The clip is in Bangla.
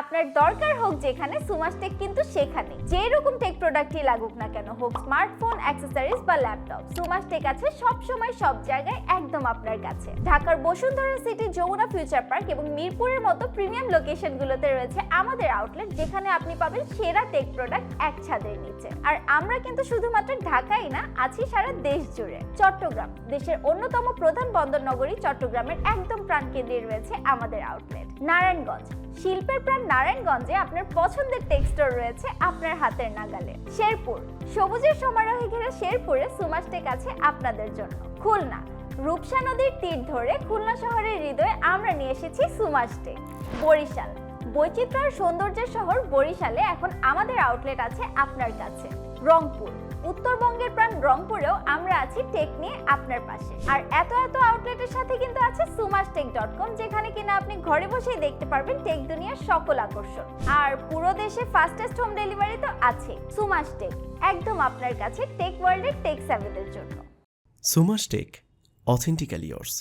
আপনার দরকার হোক যেখানে সুমাস টেক কিন্তু সেখানে। যে রকম টেক প্রোডাক্টই লাগুক না কেন, হোক স্মার্টফোন অ্যাক্সেসরিজ বা ল্যাপটপ সুমাস টেক আছে সব সময় সব জায়গায় একদম আপনার কাছে। ঢাকার Bashundhara city Jamuna future park এবং মিরপুরের মতো প্রিমিয়াম লোকেশনগুলোতে রয়েছে আমাদের আউটলেট যেখানে আপনি পাবেন সেরা টেক প্রোডাক্ট এক ছাদের নিচে। আর আমরা কিন্তু শুধুমাত্র ঢাকাই না, আছি সারা দেশ জুড়ে। চট্টগ্রাম, দেশের অন্যতম প্রধান বন্দর নগরী চট্টগ্রামের একদম প্রাণকেন্দ্রে রয়েছে আমাদের আউটলেট নারায়ণগঞ্জ। শিল্পের প্রাণ নারায়ণগঞ্জে আপনার পছন্দের টেক্সটার রয়েছে আপনার হাতের নাগালে। শেরপুর। সবুজের সমারোহে ঘেরা শেরপুরে সুমাসটেক আছে আপনাদের জন্য। খুলনা। রূপসা নদীর তীর ধরে খুলনা শহরের হৃদয়ে আমরা নিয়ে এসেছি সুমাসটেক। বরিশাল। বৈচিত্র্য আর সৌন্দর্যের শহর বরিশালে এখন আমাদের আউটলেট আছে আপনার কাছে। রংপুর। উত্তরবঙ্গের প্রাণ রংপুরেও আমরা আছি টেক নিয়ে আপনার পাশে। আর এত এত আউটলেটের সাথে কিন্তু আছে সুমাস টেক ডট কম যেখানে কিনা আপনি ঘরে বসেই দেখতে পারবেন টেক দুনিয়ার সকল আকর্ষণ। আর পুরো দেশে ফাস্টেস্ট হোম ডেলিভারি তো আছে সুমাসটেক একদম আপনার কাছে টেক ওয়ার্ল্ডের টেক সেভেনের জন্য। Sumash tech authentically yours.